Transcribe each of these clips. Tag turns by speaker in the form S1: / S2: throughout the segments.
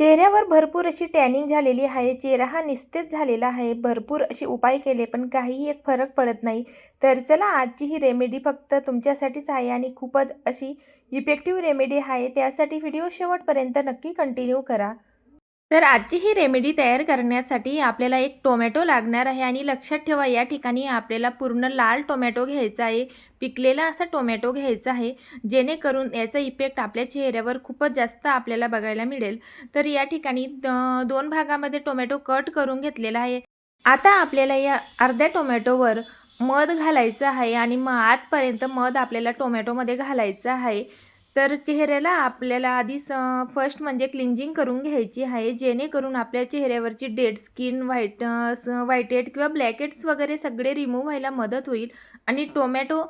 S1: चेहऱ्यावर भरपूर अशी टॅनिंग झालेली आहे चेहरा हा निस्तेज झालेला आहे. भरपूर असे उपाय केले पण काहीही एक फरक पडत नाही. तर चला आजची ही रेमेडी फक्त तुमच्यासाठीच आहे आणि खूपच अशी इफेक्टिव्ह रेमेडी आहे. त्यासाठी व्हिडिओ शेवटपर्यंत नक्की कंटिन्यू करा. तर आजची ही रेमेडी तयार करण्यासाठी आपल्याला एक टोमॅटो लागणार आहे आणि लक्षात ठेवा या ठिकाणी आपल्याला पूर्ण लाल टोमॅटो घ्यायचा आहे पिकलेला असा टोमॅटो घ्यायचा आहे जेणेकरून याचा इफेक्ट आपल्या चेहऱ्यावर खूपच जास्त आपल्याला बघायला मिळेल. तर या ठिकाणी दोन भागामध्ये टोमॅटो कट करून घेतलेला आहे. आता आपल्याला या अर्ध्या टोमॅटोवर मध घालायचं आहे आणि मग आतपर्यंत मध आपल्याला टोमॅटोमध्ये घालायचं आहे. तर चेहऱ्याला आपल्याला आधी स फर्स्ट म्हणजे क्लिंजिंग करून घ्यायची आहे जेणेकरून आपल्या चेहऱ्यावरची डेड स्किन व्हाईट व्हाईटेड किंवा ब्लॅकेट्स वगैरे सगळे रिमूव्ह व्हायला मदत होईल. आणि टोमॅटो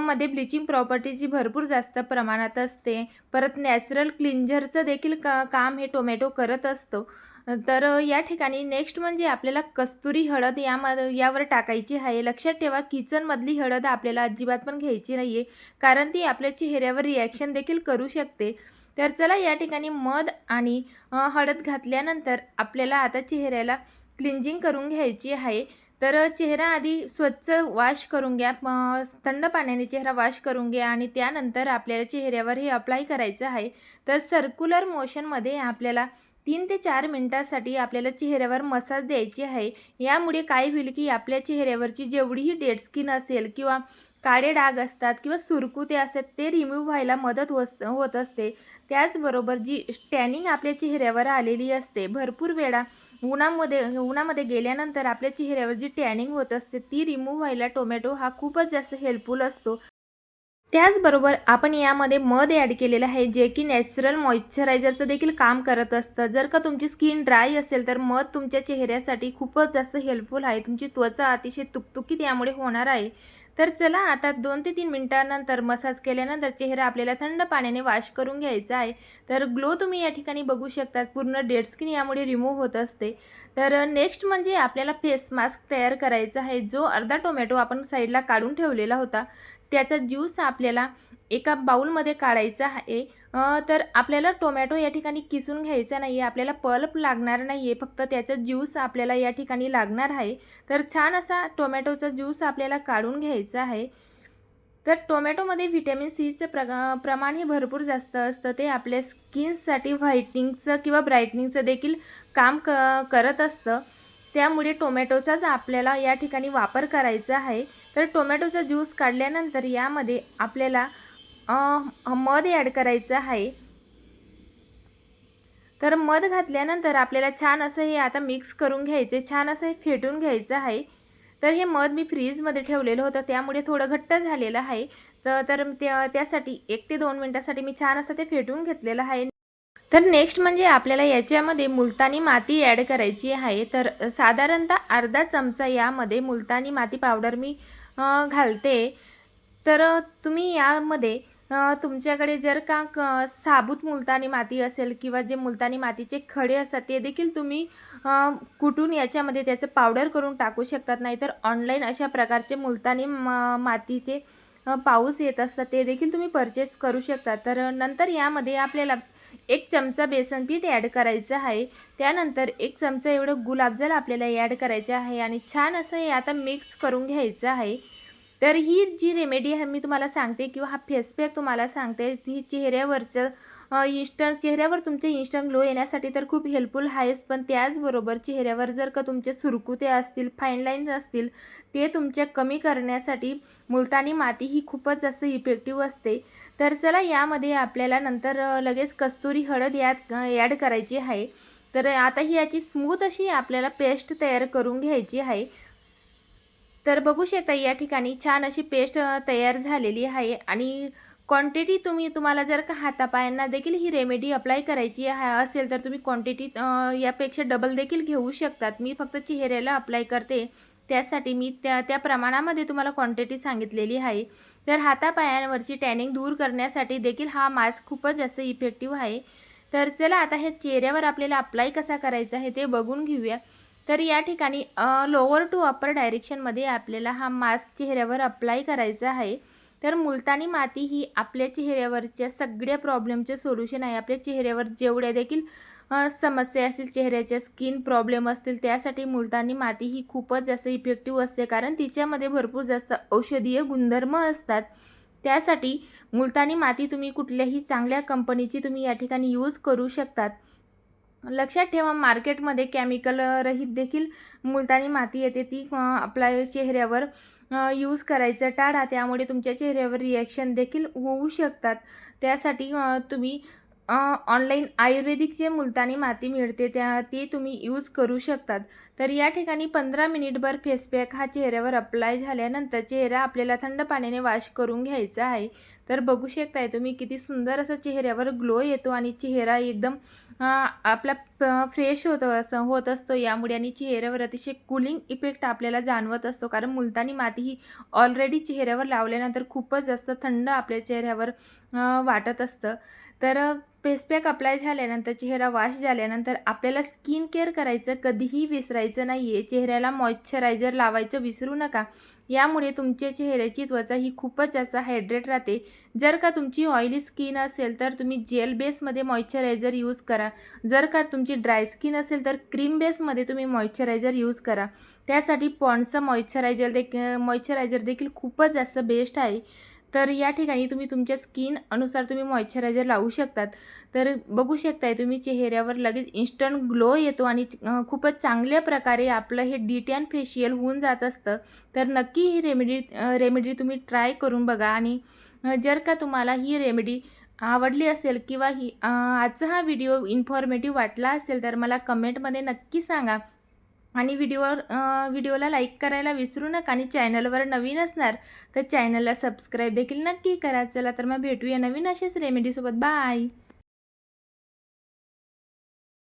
S1: मध्ये ब्लिचिंग प्रॉपर्टीची भरपूर जास्त प्रमाणात असते परत नॅचरल क्लिंजरचं देखील का काम हे टोमॅटो करत असतो. तर या ठिकाणी नेक्स्ट म्हणजे आपल्याला कस्तुरी हळद यामध्ये यावर टाकायची आहे. लक्षात ठेवा किचनमधली हळद आपल्याला अजिबात पण घ्यायची नाही आहे कारण ती आपल्या चेहऱ्यावर रिॲक्शन देखील करू शकते. तर चला या ठिकाणी मध आणि हळद घातल्यानंतर आपल्याला आता चेहऱ्याला क्लिंजिंग करून घ्यायची आहे. तर चेहरा आधी स्वच्छ वॉश करून घ्या. थंड पाण्याने चेहरा वॉश करून घ्या आणि त्यानंतर आपल्याला चेहऱ्यावर हे अप्लाय करायचं आहे. तर सर्क्युलर मोशनमध्ये आपल्याला तीन ते चार मिनटासाठी आपल्याला चेहऱ्यावर मसाज द्यायची आहे. यामुळे काय होईल की आपल्या चेहऱ्यावरची जेवढीही डेड स्किन असेल किंवा काळे डाग असतात किंवा सुरकुते असतात ते रिमूव्ह व्हायला मदत होस होत असते. त्याचबरोबर जी टॅनिंग आपल्या चेहऱ्यावर आलेली असते भरपूर वेळा उन्हामध्ये उन्हामध्ये गेल्यानंतर आपल्या चेहऱ्यावर जी टॅनिंग होत असते ती रिमूव्ह व्हायला टोमॅटो हा खूपच जास्त हेल्पफुल असतो. त्याचबरोबर आपण यामध्ये मध ॲड केलेलं आहे जे की नॅचरल मॉइश्चरायझरचं देखील काम करत असतं. जर का तुमची स्किन ड्राय असेल तर मध तुमच्या चेहऱ्यासाठी खूपच जास्त हेल्पफुल आहे. तुमची त्वचा अतिशय तुकतुकीत यामुळे होणार आहे. तर चला आता दोन ते तीन मिनटानंतर मसाज केल्यानंतर चेहरा आपल्याला थंड पाण्याने वॉश करून घ्यायचा आहे. तर ग्लो तुम्ही या ठिकाणी बघू शकतात. पूर्ण डेड स्किन यामुळे रिमूव्ह होत असते. तर नेक्स्ट म्हणजे आपल्याला फेस मास्क तयार करायचा आहे. जो अर्धा टोमॅटो आपण साईडला काढून ठेवलेला होता. त्याचा ज्यूस आपल्याला एका बाऊलमध्ये काढायचा आहे. तर आपल्याला टोमॅटो या ठिकाणी किसून घ्यायचा नाही आहे आपल्याला पल्प लागणार नाही आहे फक्त त्याचा ज्यूस आपल्याला या ठिकाणी लागणार आहे. तर छान असा टोमॅटोचा ज्यूस आपल्याला काढून घ्यायचा आहे. तर टोमॅटोमध्ये व्हिटॅमिन सीचं प्र प्रमाण हे भरपूर जास्त असतं. ते आपल्या स्किनसाठी व्हाईटनिंगचं किंवा ब्राईटनिंगचं देखील काम क करत असतं. त्यामुळे टोमॅटोचाच आपल्याला या ठिकाणी वापर करायचा आहे. तर टोमॅटोचा ज्यूस काढल्यानंतर यामध्ये आपल्याला मध ॲड करायचं आहे. तर मध घातल्यानंतर आपल्याला छान असं हे आता मिक्स करून घ्यायचे छान असं हे फेटून घ्यायचं आहे. तर हे मध मी फ्रीजमध्ये ठेवलेलं होतं त्यामुळे थोडं घट्ट झालेलं आहे. तर तर त्या त्यासाठी एक ते दोन मिनटासाठी मी छान असं ते फेटून घेतलेलं आहे. तर नेक्स्ट म्हणजे आपल्याला याच्यामध्ये मुलतानी माती ॲड करायची आहे. तर साधारणतः अर्धा चमचा यामध्ये मुलतानी माती पावडर मी घालते. तर तुम्ही यामध्ये तुमच्याकडे जर का क साबूत मुलतानी माती असेल किंवा जे मुलतानी मातीचे खडे असतात ते देखील तुम्ही कुठून कुटून याच्यामध्ये त्याचं पावडर करून टाकू शकतात. नाहीतर ऑनलाईन अशा प्रकारचे मुलतानी मातीचे पाऊस येत असतात ते देखील तुम्ही परचेस करू शकता. तर नंतर यामध्ये आपल्याला एक चमचा बेसन पीठ ॲड करायचं आहे. त्यानंतर एक चमचा एवढं गुलाबजल आपल्याला ॲड करायचं आहे आणि छान असं हे आता मिक्स करून घ्यायचं आहे. तर ही जी रेमेडी आहे मी तुम्हाला सांगते किंवा हा फेसपॅक तुम्हाला सांगते ती चेहऱ्यावरचं इन्स्टंट चेहऱ्यावर तुमचे इन्स्टंट ग्लो येण्यासाठी तर खूप हेल्पफुल आहेच पण त्याचबरोबर चेहऱ्यावर जर का तुमचे सुरकुते असतील फाईन लाईन्स असतील ते तुमच्या कमी करण्यासाठी मुलतानी माती ही खूपच जास्त इफेक्टिव्ह असते. तर चला यामध्ये आपल्याला नंतर लगेच कस्तुरी हळद यात ॲड करायची आहे. तर आता ही याची स्मूथ अशी आपल्याला पेस्ट तयार करून घ्यायची आहे. तर बघू शकता या ठिकाणी छान अशी पेस्ट तयार झालेली आहे. आणि क्वांटिटी तुम्ही तुम्हाला जर का हातापायांना देखील ही रेमेडी अप्लाय करायची असेल तर तुम्ही क्वांटिटी यापेक्षा डबल देखील घेऊ शकतात. मी फक्त चेहऱ्याला अप्लाय करते. त्यासाठी मी त्या त्या प्रमाणामध्ये तुम्हाला क्वांटिटी सांगितलेली आहे. तर हातापायांवरची टॅनिंग दूर करण्यासाठी देखील हा मास्क खूपच जास्त इफेक्टिव्ह आहे. तर चला आता हे चेहऱ्यावर आपल्याला अप्लाय कसा करायचा आहे ते बघून घेऊया. तर या ठिकाणी लोअर टू अपर डायरेक्शनमध्ये आपल्याला हा मास्क चेहऱ्यावर अप्लाय करायचा आहे. तर मुलतानी माती ही आपल्या चेहऱ्यावरच्या सगळ्या प्रॉब्लेमचे सोल्युशन आहे. आपल्या चेहऱ्यावर जेवढ्या देखील समस्या असतील चेहऱ्याच्या स्किन प्रॉब्लेम असतील त्यासाठी मुलतानी माती ही खूपच जास्त इफेक्टिव्ह असते. कारण तिच्यामध्ये भरपूर जास्त औषधीय गुणधर्म असतात. त्यासाठी मुलतानी माती तुम्ही कुठल्याही चांगल्या कंपनीची तुम्ही या ठिकाणी यूज करू शकतात. लक्षात ठेवा मार्केटमध्ये केमिकल रहित देखील मुलतानी माती येते. ती आपल्या चेहऱ्यावर यूज करायचं टाळा. त्यामुळे तुमच्या चेहऱ्यावर रिॲक्शन देखील होऊ शकतात. त्यासाठी तुम्ही ऑनलाईन आयुर्वेदिक जे मुलतानी माती मिळते त्या ती तुम्ही यूज करू शकतात. तर या ठिकाणी पंधरा मिनिटभर फेसपॅक हा चेहऱ्यावर अप्लाय झाल्यानंतर चेहरा आपल्याला थंड पाण्याने वॉश करून घ्यायचा आहे. तर बघू शकताय तुम्ही किती सुंदर असा चेहऱ्यावर ग्लो येतो आणि चेहरा एकदम आपला फ्रेश होतो असं होत असतो यामुळे आणि चेहऱ्यावर अतिशय कूलिंग इफेक्ट आपल्याला जाणवत असतो. कारण मुलतानी माती ही ऑलरेडी चेहऱ्यावर लावल्यानंतर खूपच जास्त थंड आपल्या चेहऱ्यावर वाटत असतं. तर फेसपॅक अप्लाय झाल्यानंतर चेहरा वॉश झाल्यानंतर आपल्याला स्किन केअर करायचं कधीही विसरायचं नाही आहे चेहऱ्याला मॉइश्चरायझर लावायचं विसरू नका. यामुळे तुमच्या चेहऱ्याची त्वचा ही खूपच जास्त हायड्रेट राहते. जर का तुमची ऑइली स्किन असेल तर तुम्ही जेल बेसमध्ये मॉइश्चरायझर यूज करा. जर का तुमची ड्राय स्किन असेल तर क्रीम बेसमध्ये तुम्ही मॉइश्चरायझर यूज करा. त्यासाठी पॉन्डचं मॉइश्चरायझर देख मॉइश्चरायझर देखील खूपच जास्त बेस्ट आहे. तर या ठिकाणी तुम्ही तुमच्या स्किन अनुसार तुम्ही मॉइश्चरायझर लावू शकतात. तर बघू शकताय तुम्ही चेहऱ्यावर लगेच इन्स्टंट ग्लो येतो आणि खूपच चांगल्या प्रकारे आपलं हे डिटॅन फेशियल होऊन जात असतं. तर नक्की ही रेमेडी रेमेडी तुम्ही ट्राय करून बघा आणि जर का तुम्हाला ही रेमेडी आवडली असेल किंवा ही आजचा हा व्हिडिओ इन्फॉर्मेटिव्ह वाटला असेल तर मला कमेंटमध्ये नक्की सांगा. आणि व्हिडिओवर व्हिडिओला लाईक करायला विसरू नका आणि चॅनलवर नवीन असणार तर चॅनलला सबस्क्राईब देखील नक्की करा. चला तर मग भेटूया नवीन असेच रेमेडीसोबत बाय!